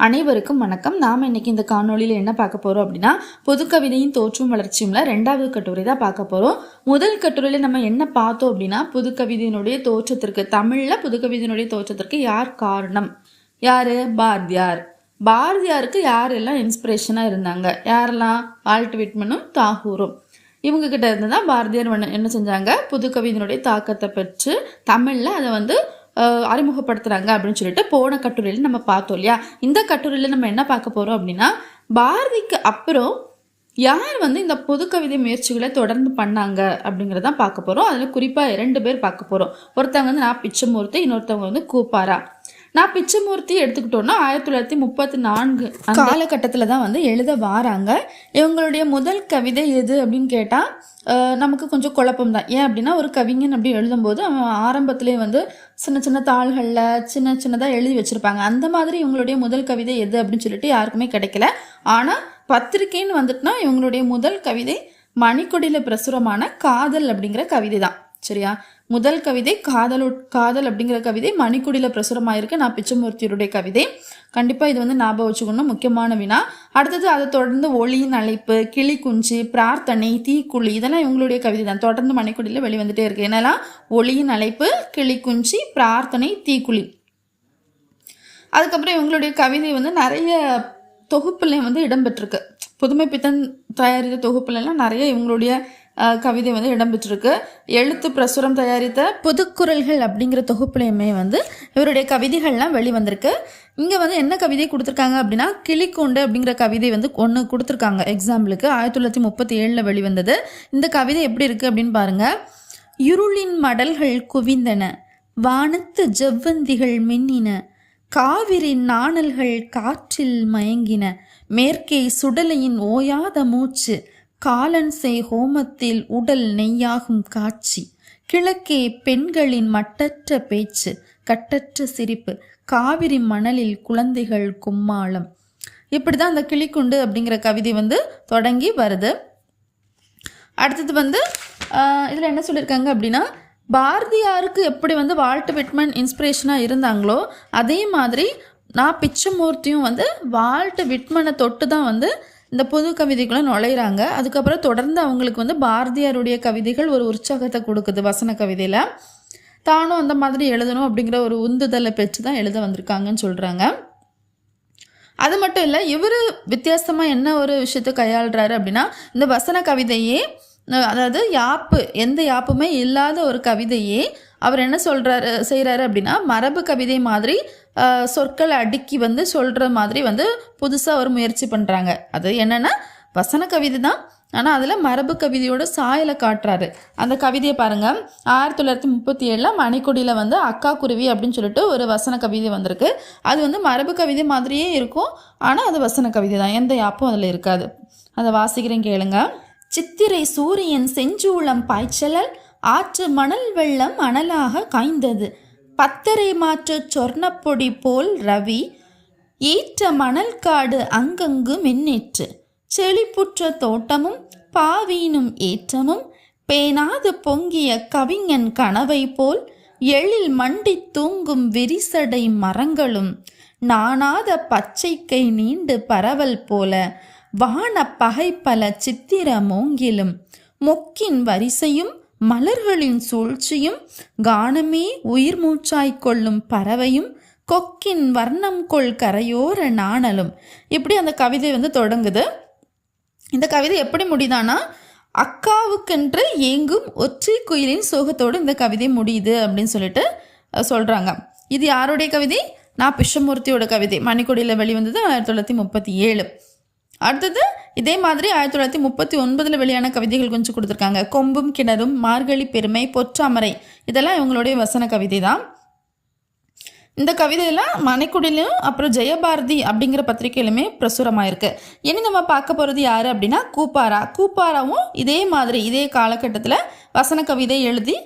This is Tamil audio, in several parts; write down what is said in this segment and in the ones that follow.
அனைவருக்கும் வணக்கம். நாம் இன்னைக்கு இந்த காணொளியில் என்ன பார்க்க போகிறோம் அப்படின்னா புதுக்கவிதையின் தோற்றும் வளர்ச்சியும்ல ரெண்டாவது கட்டுரை தான் பார்க்க போகிறோம் முதல் கட்டுரையில் நம்ம என்ன பார்த்தோம் அப்படின்னா புதுக்கவிதையினுடைய தோற்றத்திற்கு தமிழில் புதுக்கவிதையினுடைய தோற்றத்திற்கு யார் காரணம்? யார்? பாரதியார். பாரதியாருக்கு யாரெல்லாம் இன்ஸ்பிரேஷனாக இருந்தாங்க? யாரெல்லாம் ஆல்ட் விட்மனும் தாகூரும். இவங்க கிட்ட இருந்து தான் பாரதியார் என்ன செஞ்சாங்க? புதுக்கவிதையினுடைய தாக்கத்தை பெற்று தமிழில் அதை வந்து அறிமுகப்படுத்துகிறாங்க அறிமுகப்படுத்துறாங்க அப்படின்னு சொல்லிட்டு போன கட்டுரையில் நம்ம பார்த்தோம் இல்லையா? இந்த கட்டுரையில் நம்ம என்ன பார்க்க போகிறோம் அப்படின்னா பாரதிக்கு அப்புறம் யார் வந்து இந்த பொது கவிதை முயற்சிகளை தொடர்ந்து பண்ணாங்க அப்படிங்கிறதான் பார்க்க போகிறோம் அதில் குறிப்பாக இரண்டு பேர் பார்க்க போகிறோம் ஒருத்தவங்க வந்து நான் பிச்சமூர்த்தி இன்னொருத்தவங்க வந்து கூப்பாரா. நான் பிச்சமூர்த்தி எடுத்துக்கிட்டோம்னா ஆயிரத்தி தொள்ளாயிரத்தி முப்பத்தி நான்கு. காலகட்டத்தில் தான் வந்து எழுத வாராங்க. இவங்களுடைய முதல் கவிதை எது அப்படின்னு கேட்டால் நமக்கு கொஞ்சம் குழப்பம் தான். ஏன் அப்படின்னா ஒரு கவிஞன் அப்படி எழுதும்போது அவன் ஆரம்பத்திலே வந்து சின்ன சின்ன தாள்களில் சின்ன சின்னதாக எழுதி வச்சுருப்பாங்க. அந்த மாதிரி இவங்களுடைய முதல் கவிதை எது அப்படின்னு சொல்லிட்டு யாருக்குமே கிடைக்கல. ஆனால் பத்திரிக்கைன்னு வந்துட்டுனா இவங்களுடைய முதல் கவிதை மணிக்கொடியில் பிரசுரமான காதல் அப்படிங்கிற கவிதை தான். சரியா? முதல் கவிதை காதல் காதல் அப்படிங்கிற கவிதை மணிக்குடியில் பிரசுரமாயிருக்கு. நான் பிச்சமூர்த்தியுடைய கவிதை. கண்டிப்பாக இது வந்து ஞாபகம் வச்சுக்கணும். முக்கியமான வினா. அடுத்தது அதை தொடர்ந்து ஒளியின் அழைப்பு கிளி குஞ்சு பிரார்த்தனை தீக்குழி இதெல்லாம் இவங்களுடைய கவிதை தான். தொடர்ந்து மணிக்குடியில் வெளிவந்துட்டே இருக்கு. என்னெல்லாம்? ஒளியின் அழைப்பு கிளி குஞ்சு பிரார்த்தனை தீக்குழி. அதுக்கப்புறம் இவங்களுடைய கவிதை வந்து நிறைய தொகுப்புலையும் வந்து இடம்பெற்றிருக்கு. புதுமை பித்தன் தயாரித்த தொகுப்புலலாம் நிறைய இவங்களுடைய கவிதை வந்து இடம்பெற்றிருக்கு. எழுத்து பிரசுரம் தயாரித்த புதுக்குரல்கள் அப்படிங்கிற தொகுப்புலையுமே வந்து இவருடைய கவிதைகள்லாம் வெளிவந்திருக்கு. இங்கே வந்து என்ன கவிதை கொடுத்துருக்காங்க அப்படின்னா கிளிக்கூண்டு அப்படிங்கிற கவிதை வந்து ஒன்று கொடுத்துருக்காங்க எக்ஸாம்பிளுக்கு ஆயிரத்தி தொள்ளாயிரத்தி முப்பத்தி ஏழில் வெளிவந்தது. இந்த கவிதை எப்படி இருக்குது அப்படின்னு பாருங்கள் இருளின் மடல்கள் குவிந்தன வானத்து ஜவ்வந்திகள் மின்னின காவிரி நாணல்கள் காற்றில் மயங்கின மேற்கே சுடலையின் ஓயாத மூச்சு காலன் செய் ஹோமத்தில் உடல் நெய்யாகும் காட்சி. கிழக்கே பெண்களின் மட்டற்ற பேச்சு கட்டற்ற சிரிப்பு காவிரி மணலில் குழந்தைகள் கும்மாளம். இப்படி தான் அந்த கிளிக்குண்டு அப்படிங்கிற கவிதை வந்து தொடங்கி வருது. அடுத்தது வந்து இதில் என்ன சொல்லியிருக்காங்க அப்படின்னா பாரதியாருக்கு எப்படி வந்து வால்ட் விட்மன் இன்ஸ்பிரேஷனாக இருந்தாங்களோ அதே மாதிரி நான் பிச்சமூர்த்தியும் வந்து வால்ட் விட்மனை தொட்டு தான் வந்து இந்த புது கவிதைக்குள்ளே நுழையிறாங்க. அதுக்கப்புறம் தொடர்ந்து அவங்களுக்கு வந்து பாரதியாருடைய கவிதைகள் ஒரு உற்சாகத்தை கொடுக்குது வசன கவிதையில். தானும் அந்த மாதிரி எழுதணும் அப்படிங்கிற ஒரு உந்துதலை பெற்று தான் எழுத வந்திருக்காங்கன்னு சொல்கிறாங்க அது மட்டும் இல்லை இவர் வித்தியாசமாக என்ன ஒரு விஷயத்தை கையாளுறாரு அப்படின்னா இந்த வசன கவிதையே அதாவது யாப்பு எந்த யாப்புமே இல்லாத ஒரு கவிதையே அவர் என்ன சொல்கிறாரு செய்கிறாரு அப்படின்னா மரபு கவிதை மாதிரி சொற்களை அடுக்கி வந்து சொல்கிற மாதிரி வந்து புதுசாக ஒரு முயற்சி பண்ணுறாங்க அது என்னென்னா வசன கவிதை தான். ஆனால் அதில் மரபு கவிதையோட சாயலை காட்டுறாரு. அந்த கவிதையை பாருங்கள் ஆயிரத்தி தொள்ளாயிரத்தி முப்பத்தி ஏழில் மணிக்கொடியில் வந்து அக்கா குருவி அப்படின்னு சொல்லிட்டு ஒரு வசன கவிதை வந்திருக்கு. அது வந்து மரபு கவிதை மாதிரியே இருக்கும். ஆனால் அது வசன கவிதை தான். எந்த யாப்பும் அதில் இருக்காது. அதை வாசிக்கிறேன் கேளுங்க. சித்திரை சூரியன் செஞ்சூளம் பாய்ச்சலல் ஆற்று மணல் வெள்ளம் அனலாக காய்ந்தது. பத்தரை மாற்று சொர்ணப்பொடி போல் ரவி ஈற்ற மணல் காடு அங்கங்கு மின்னிற்று. செழிப்புற்ற தோட்டமும் பாவீனும் ஏற்றமும் பேனாது பொங்கிய கவிஞன் கனவை போல் எழில் மண்டி தூங்கும் விரிசடை மரங்களும் நாணாத பச்சைக்கை நீண்டு பரவல் போல வான பகை பல சித்திர மூங்கிலும் மொக்கின் வரிசையும் மலர்களின் சூழ்ச்சியும் கானமே உயிர் மூச்சாய்க் கொள்ளும் பறவையும் கொக்கின் வர்ணம் கொள் கரையோர நாணலும். இப்படி அந்த கவிதை வந்து தொடங்குது. இந்த கவிதை எப்படி முடியுதானா? அக்காவுக்கென்று ஏங்கும் ஒற்றை குயிலின் சோகத்தோடு இந்த கவிதை முடியுது அப்படின்னு சொல்லிட்டு சொல்கிறாங்க இது யாருடைய கவிதை? நான் பிஷ்வமூர்த்தியோட கவிதை. மணிக்கொடியில் வெளிவந்தது ஆயிரத்தி தொள்ளாயிரத்தி முப்பத்தி ஏழு. அடுத்தது இதே மாதிரி ஆயிரத்தி தொள்ளாயிரத்தி முப்பத்தி ஒன்பதில் வெளியான கவிதைகள் கொஞ்சம் கொடுத்துருக்காங்க. கொம்பும் கிணறும் மார்கழி பெருமை பொற்றாமரை. இதெல்லாம் இவங்களுடைய வசன கவிதை தான் இந்த கவிதையெல்லாம் மணிக்குடிலையும் அப்புறம் ஜெயபாரதி அப்படிங்கிற பத்திரிகையிலுமே பிரசுரமாயிருக்கு. இனி நம்ம பார்க்க போகிறது யார் அப்படின்னா கூப்பாரா. கூப்பாராவும் இதே மாதிரி இதே காலகட்டத்தில் வசன கவிதை எழுதி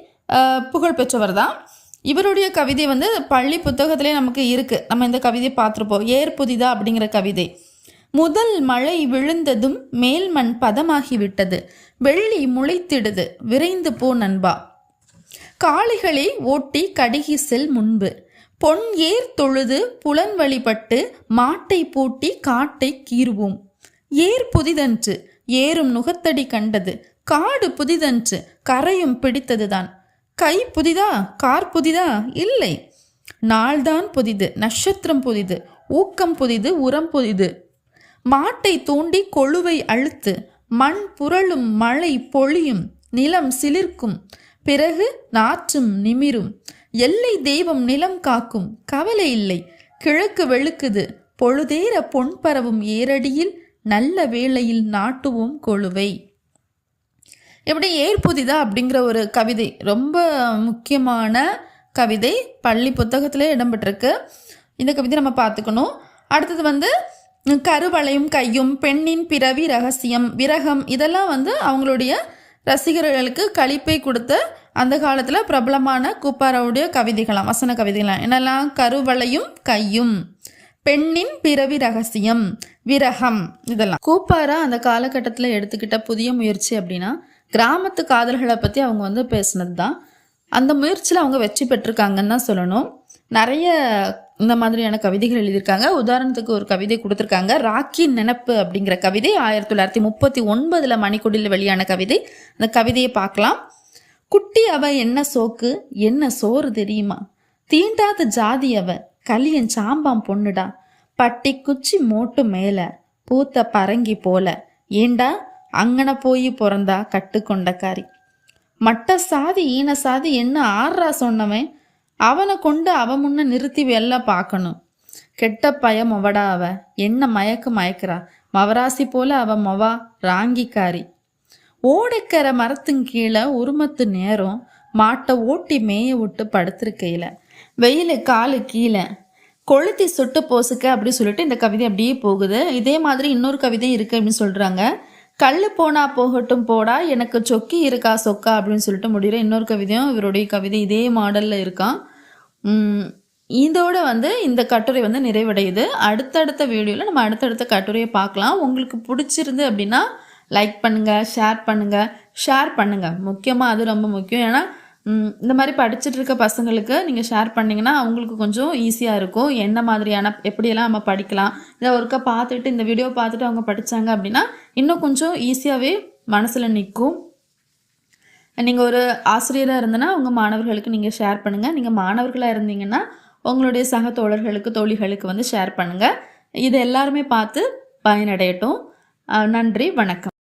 புகழ் பெற்றவர் தான் இவருடைய கவிதை வந்து பள்ளி புத்தகத்திலே நமக்கு இருக்குது நம்ம இந்த கவிதையை பார்த்துருப்போம். ஏர் புதிதா அப்படிங்கிற கவிதை. முதல் மழை விழுந்ததும் மேல்மண் பதமாகிவிட்டது. வெள்ளி முளைத்திடுது. விரைந்து போ நண்பா. காளிகளை ஓட்டி கடுகி செல் முன்பு. பொன் ஏர் தொழுது புலன் வழிபட்டு மாட்டை பூட்டி காட்டை கீறுவோம். ஏர் புதிதன்று. ஏறும் நுகத்தடி கண்டது. காடு புதிதன்று. கரையும் பிடித்ததுதான். கை புதிதா? கார் புதிதா? இல்லை. நாள்தான் புதிது. நட்சத்திரம் புதிது. ஊக்கம் புதிது. உரம் புதிது. மாட்டை தூண்டி கொழுவை அழுத்து மண் புரளும் மழை பொழியும் நிலம் சிலிர்க்கும். பிறகு நாற்றும் நிமிரும். எல்லை தெய்வம் நிலம் காக்கும். கவலை இல்லை. கிழக்கு வெளுக்குது. பொழுதேற பொன் பரவும் ஏரடியில் நல்ல வேளையில் நாட்டுவோம் கொழுவை. எப்படி ஏர் புதிதா அப்படிங்கிற ஒரு கவிதை. ரொம்ப முக்கியமான கவிதை. பள்ளி புத்தகத்திலே இடம்பெற்றிருக்கு. இந்த கவிதை நம்ம பார்த்துக்கணும். அடுத்தது வந்து கருவளையும் கையும் பெண்ணின் பிறவி ரகசியம் விரகம் இதெல்லாம் வந்து அவங்களுடைய ரசிகர்களுக்கு கழிப்பை கொடுத்த அந்த காலத்தில் பிரபலமான கூப்பாராவுடைய கவிதைகளாம் வசன கவிதைகளாம். என்னெல்லாம்? கருவளையும் கையும் பெண்ணின் பிறவி ரகசியம் விரகம் இதெல்லாம். கூப்பாரா அந்த காலகட்டத்தில் எடுத்துக்கிட்ட புதிய முயற்சி அப்படின்னா கிராமத்து காதல்களை பற்றி அவங்க வந்து பேசுனது தான் அந்த முயற்சியில் அவங்க வெற்றி பெற்றிருக்காங்கன்னு தான் சொல்லணும். நிறைய இந்த மாதிரியான கவிதைகள் எழுதியிருக்காங்க. உதாரணத்துக்கு ஒரு கவிதை கொடுத்துருக்காங்க. ராக்கி நினப்பு அப்படிங்கிற கவிதை ஆயிரத்தி தொள்ளாயிரத்தி முப்பத்தி ஒன்பதில் மணிக்கொடியில் வெளியான கவிதை. அந்த கவிதையை பார்க்கலாம். குட்டி அவ என்ன சோக்கு? என்ன சோறு தெரியுமா? தீண்டாத ஜாதி அவ கலியன் சாம்பாம் பொண்ணுடா. பட்டி குச்சி மோட்டு மேல பூத்த பரங்கி போல. ஏண்டா? அங்கன போய் பிறந்தா கட்டுக்கொண்டக்காரி மட்ட சாதி ஈன சாதி என்ன ஆறா சொன்னவன்? அவனை கொண்டு அவ முன்ன நிறுத்தி எல்லாம் பார்க்கணும். கெட்ட பயம் மொவடா அவ. என்ன மயக்கு மயக்கிறா. மவராசி போல அவ மொவா ராங்கிக்காரி. ஓடைக்கிற மரத்துங் கீழே உருமத்து நேரம் மாட்டை ஓட்டி மேய விட்டு படுத்திருக்கையில. வெயில் காலு கீழே. கொளுத்தி சுட்டு போசுக்க அப்படி சொல்லிட்டு இந்த கவிதை அப்படியே போகுது. இதே மாதிரி இன்னொரு கவிதை இருக்கு அப்படின்னு சொல்றாங்க. கல் போனா போகட்டும் போடா எனக்கு சொக்கி இருக்கா சொக்கா அப்படின்னு சொல்லிட்டு முடிகிற இன்னொரு கவிதையும் இவருடைய கவிதை இதே மாடலில் இருக்கான். இதோட வந்து இந்த கட்டுரை வந்து நிறைவடையுது. அடுத்தடுத்த வீடியோவில் நம்ம அடுத்தடுத்த கட்டுரையை பார்க்கலாம். உங்களுக்கு பிடிச்சிருந்து அப்படின்னா லைக் பண்ணுங்கள் ஷேர் பண்ணுங்கள் ஷேர் பண்ணுங்கள் முக்கியமாக அது ரொம்ப முக்கியம். ஏன்னா இந்த மாதிரி படிச்சுட்டு இருக்க பசங்களுக்கு நீங்கள் ஷேர் பண்ணிங்கன்னா அவங்களுக்கு கொஞ்சம் ஈஸியாக இருக்கும். என்ன மாதிரியான எப்படியெல்லாம் நம்ம படிக்கலாம் இதை ஒருக்கா பார்த்துட்டு இந்த வீடியோ பார்த்துட்டு அவங்க படித்தாங்க அப்படின்னா இன்னும் கொஞ்சம் ஈஸியாகவே மனசில் நிற்கும். நீங்கள் ஒரு ஆசிரியராக இருந்தனா உங்கள் மாணவர்களுக்கு நீங்கள் ஷேர் பண்ணுங்கள் நீங்கள் மாணவர்களாக இருந்தீங்கன்னா உங்களுடைய சக தோழர்களுக்கு தோழிகளுக்கு வந்து ஷேர் பண்ணுங்கள் இது எல்லாருமே பார்த்து பயனடையட்டும். நன்றி வணக்கம்.